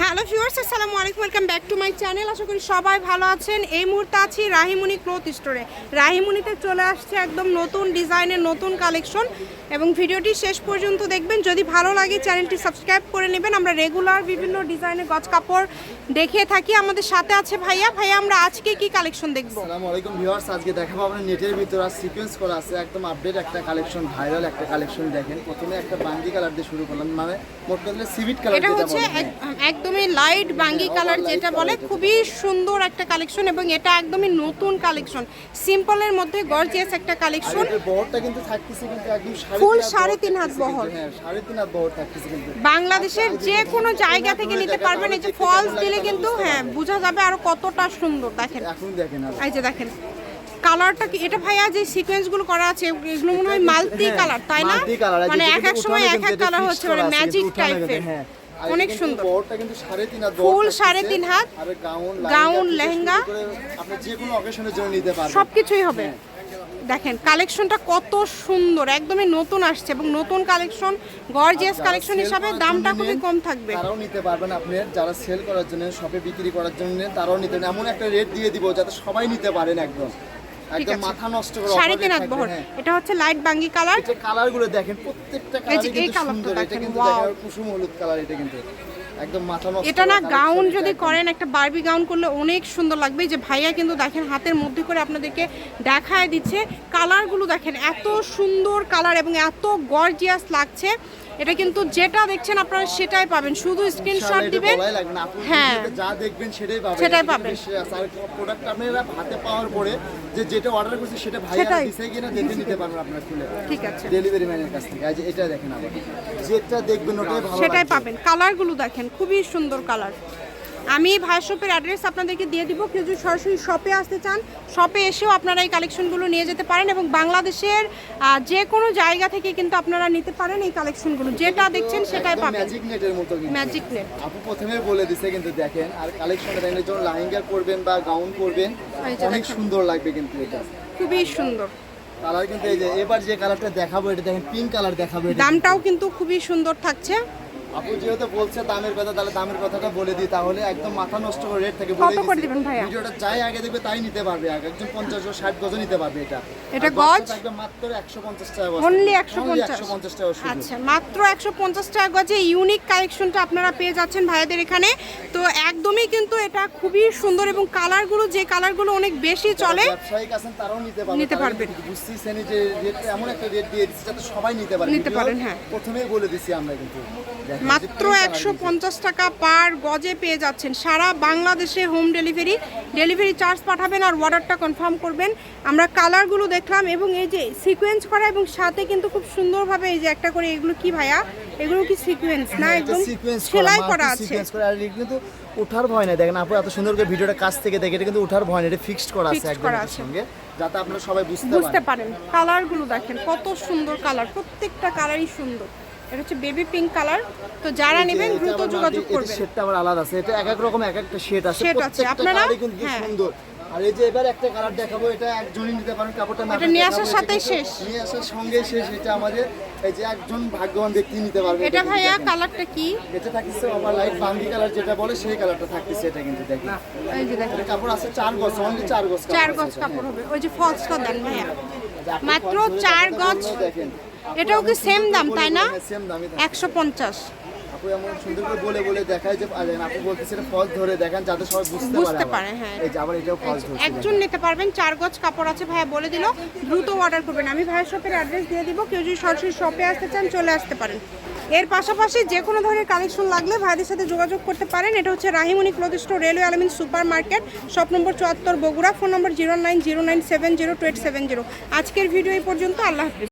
Hello viewers আসসালামু আলাইকুম welcome back to my channel. আশা করি সবাই ভালো আছেন। এই মুহূর্তে আছি রাহিমুনি ক্লথ স্টোরে। রাহিমুনিতে চলে আসছে একদম নতুন ডিজাইনের নতুন কালেকশন এবং ভিডিওটি শেষ পর্যন্ত দেখবেন। যদি ভালো লাগে চ্যানেলটি সাবস্ক্রাইব করে নেবেন। আমরা রেগুলার বিভিন্ন ডিজাইনের গজ কাপড় দেখিয়ে থাকি। আমাদের সাথে আছে ভাইয়া। ভাইয়া আমরা আজকে কি কালেকশন দেখব? আসসালামু আলাইকুম ভিউয়ার্স আজকে দেখাবো আপনার নেটের ভিতর। আর সিকোয়েন্স করা আছে একদম আপডেট একটা কালেকশন ভাইরাল একটা কালেকশন দেখেন। প্রথমে একটা বাঙ্গি কালার দিয়ে শুরু করলাম। মানে মোট কথা সিভিট কালার এটা হচ্ছে। এক- একদমই লাইট বাঙ্গি কালার যেটা বলে খুবই সুন্দর একটা কালেকশন এবং এটা একদমই নতুন কালেকশন সিম্পলের মধ্যে গর্জিয়াস একটা কালেকশন এটার বহরটা কিন্তু থাকতেছে কিন্তু একদম সাড়ে তিন হাত সাড়ে বহর তিন হাত বহর। হ্যাঁ সাড়ে তিন হাত বহর থাকতেছে কিন্তু। বাংলাদেশের যে কোনো জায়গা থেকে নিতে পারবেন এই যে ফলস দিলে কিন্তু হ্যাঁ বোঝা যাবে আরও কতটা সুন্দর দেখেন। এখন দেখেন এই যে দেখেন কালারটা কি এটা ভাইয়া যে সিকোয়েন্সগুলো করা আছে এগুলো মনে হয় মাল্টি হ্যাঁ, কালার তাই না? মানে এক এক সময় এক এক কালার হচ্ছে মানে ম্যাজিক টাইপের হ্যাঁ। অনেক সুন্দর। কিন্তু সাড়ে তিন হাত। আর গাউন গাউন, লেহেঙ্গা। আপনি যে কোনো অকেশনের জন্য নিতে পারবেন সবকিছুই হবে দেখেন কালেকশনটা কত সুন্দর একদমই নতুন আসছে এবং নতুন কালেকশন গর্জিয়াস কালেকশন হিসাবে দামটা খুবই কম থাকবে তারাও নিতে পারবেন আপনি যারা সেল করার জন্য শপে বিক্রি করার জন্য তারাও নিতে এমন একটা রেট দিয়ে দিব যাতে সবাই নিতে পারেন একদম ঠিক আছে। মাথা নষ্ট করে সাড়ে তিন হাত বহর হ্যাঁ। এটা হচ্ছে লাইট বাঙ্গি কালার এটা কালারগুলো দেখেন প্রত্যেকটা এই যে কালারই এই কিন্তু সুন্দর এটা কিন্তু কুসুম হলুদ কালার এটা কিন্তু একদম মাথা নষ্ট এটা না গাউন যদি করেন একটা বারবি গাউন করলে অনেক সুন্দর লাগবে। যে ভাইয়া কিন্তু দেখেন হাতের মধ্যে করে আপনাদেরকে দেখায় দিচ্ছে। কালারগুলো দেখেন এত সুন্দর কালার এবং এত গর্জিয়াস লাগছে। এটা কিন্তু যেটা দেখছেন আপনারা সেটাই পাবেন। শুধু স্ক্রিনশট দিবেন। হ্যাঁ। যা দেখবেন সেটাই পাবেন। সেটাই পাবেন। আর প্রোডাক্ট আপনারা হাতে পাওয়ার পরে যে যেটা অর্ডার করেছে সেটা ভাই আর দিছে কিনা দেখে নিতে পারবেন আপনারা খুলে ঠিক আছে। ডেলিভারি ম্যানের কাছ থেকে। আজ এটা দেখেন আবার। যেটা দেখবেন ওটাই ভালো সেটাই পাবেন। কালারগুলো দেখেন খুবই সুন্দর কালার আমি ভাই শপের অ্যাড্রেস আপনাদেরকে দিয়ে দিব। কেউ যদি সরাসরি শপে আসতে চান শপে এসেও আপনারা এই কালেকশনগুলো নিয়ে যেতে পারেন এবং বাংলাদেশের যে কোনো জায়গা থেকে কিন্তু আপনারা নিতে পারেন এই কালেকশনগুলো যেটা দেখছেন সেটাই পাবেন। ম্যাজিক নেটের মতো ম্যাজিক নেট আপু প্রথমে বলে দিছে কিন্তু দেখেন আর কালেকশন দেখেন যখন লাহেঙ্গা করবেন বা গাউন করবেন অনেক সুন্দর লাগবে কিন্তু এটা। খুবই সুন্দর। কালার কিন্তু এই যে এবার যে কালারটা দেখাবো এটা দেখেন পিঙ্ক কালার দেখাবো দামটাও কিন্তু খুবই সুন্দর থাকছে। আপু যেহেতু বলছে দামের কথা তাহলে দামের কথাটা বলে দিই তাহলে একদম মাথা নষ্ট করে রেট থেকে কত বলে করে দিবেন ভাইয়া? ভিডিওটা যাই আগে দেখবে তাই নিতে পারবে আগে একজন পঞ্চাশ ও ষাট গজ নিতে পারবে এটা। এটা গজ? থাকবে মাত্র একশো পঞ্চাশ টাকা অনলি একশো পঞ্চাশ। একশো পঞ্চাশ টাকা শুধু আচ্ছা মাত্র একশো পঞ্চাশ টাকা গজে ইউনিক কালেকশনটা আপনারা পেয়ে যাচ্ছেন ভাইয়াদের এখানে। তো একদমই কিন্তু এটা খুবই সুন্দর এবং কালারগুলো যে কালারগুলো অনেক বেশি চলে ব্যবসায়িক আছেন তারাও নিতে পারবে। নিতে পারবেন। কিন্তু বুঝতেছেন যে রেট এমন একটা রেট দিয়ে দিচ্ছে যাতে সবাই নিতে পারে। নিতে পারেন, হ্যাঁ। প্রথমেই বলে দিছি আমরা কিন্তু। মাত্র একশো পঞ্চাশ টাকা পার গজে পেয়ে যাচ্ছেন। সারা বাংলাদেশে হোম ডেলিভারি ডেলিভারি চার্জ পাঠাবেন আর অর্ডারটা কনফার্ম করবেন। আমরা কালারগুলো দেখলাম এবং এই যে সিকোয়েন্স করা এবং সাথে কিন্তু খুব সুন্দরভাবে এই যে একটা করে এগুলো কি ভাইয়া? এগুলো কি সিকোয়েন্স না হ্যাঁ, একদম সেলাই করা আছে? কিন্তু ওঠার ভয় নাই। দেখেন আপু এত সুন্দর করে ভিডিওটা কাছ থেকে দেখে এটা কিন্তু ওঠার ভয় নাই এটা ফিক্সড করা আছে একদম সঙ্গে যাতে আপনারা সবাই বুঝতে পারেন। কালারগুলো দেখেন কত সুন্দর কালার প্রত্যেকটা কালারই সুন্দর। এটা হচ্ছে বেবি পিঙ্ক কালার। তো যারা নেবেন দ্রুত যোগাযোগ করবেন। শেডটা আবার আলাদা আছে। এটা এক এক রকম এক একটা শেড আছে। Shade আছে, আপনারা- কিন্তু হ্যাঁ। সুন্দর। আর এই যে এবার একটা কালার দেখাবো এটা একজনই নিতে পারেন কাপড়টা না এটা নিয়ে আসার সাথেই শেষ। নিয়ে আসার সঙ্গে শেষ। এটা আমাদের এই যে একজন ভাগ্যবান ব্যক্তি নিতে পারবে। এটা ভাইয়া কালারটা কি? এটা থাকতেছে ওভার লাইট বাঙ্গি কালার যেটা বলে সেই কালারটা থাকতেছে এটা কিন্তু দেখেন। এই যে দেখেন। কাপড় আছে চার গজ অনলি চার গজ চার গজ কাপড় হবে। ওই যে ফলসটা দেন ভাইয়া। মাত্র চার গজ। দেখেন এটাও কি সেম দাম তাই না? সেম দামই। একশো পঞ্চাশ। আপু এমন সুন্দর করে বলে বলে দেখায় যে আপু বলতেছে এটা ফল ধরে দেখান যাতে সবাই বুঝতে বুঝতে পারে পারে, হ্যাঁ। এই যে আবার এটাও ফল ধরছে একজন নিতে পারবেন চার গজ কাপড় আছে ভাইয়া বলে দিল দ্রুত অর্ডার করবেন। আমি ভাইয়ের শপের অ্যাড্রেস দিয়ে দিব কেউ যদি সরাসরি শপে আসতে চান চলে আসতে পারেন। এর পাশাপাশি যে কোনো ধরনের কালেকশন লাগলে ভাইদের সাথে যোগাযোগ করতে পারেন। এটা হচ্ছে Rahimoni cloth store railway Almin super market shop number চুয়াত্তর Bogura phone number zero nine zero nine seven zero two eight seven zero আজকের ভিডিও এই পর্যন্ত আল্লাহ হাফিজ।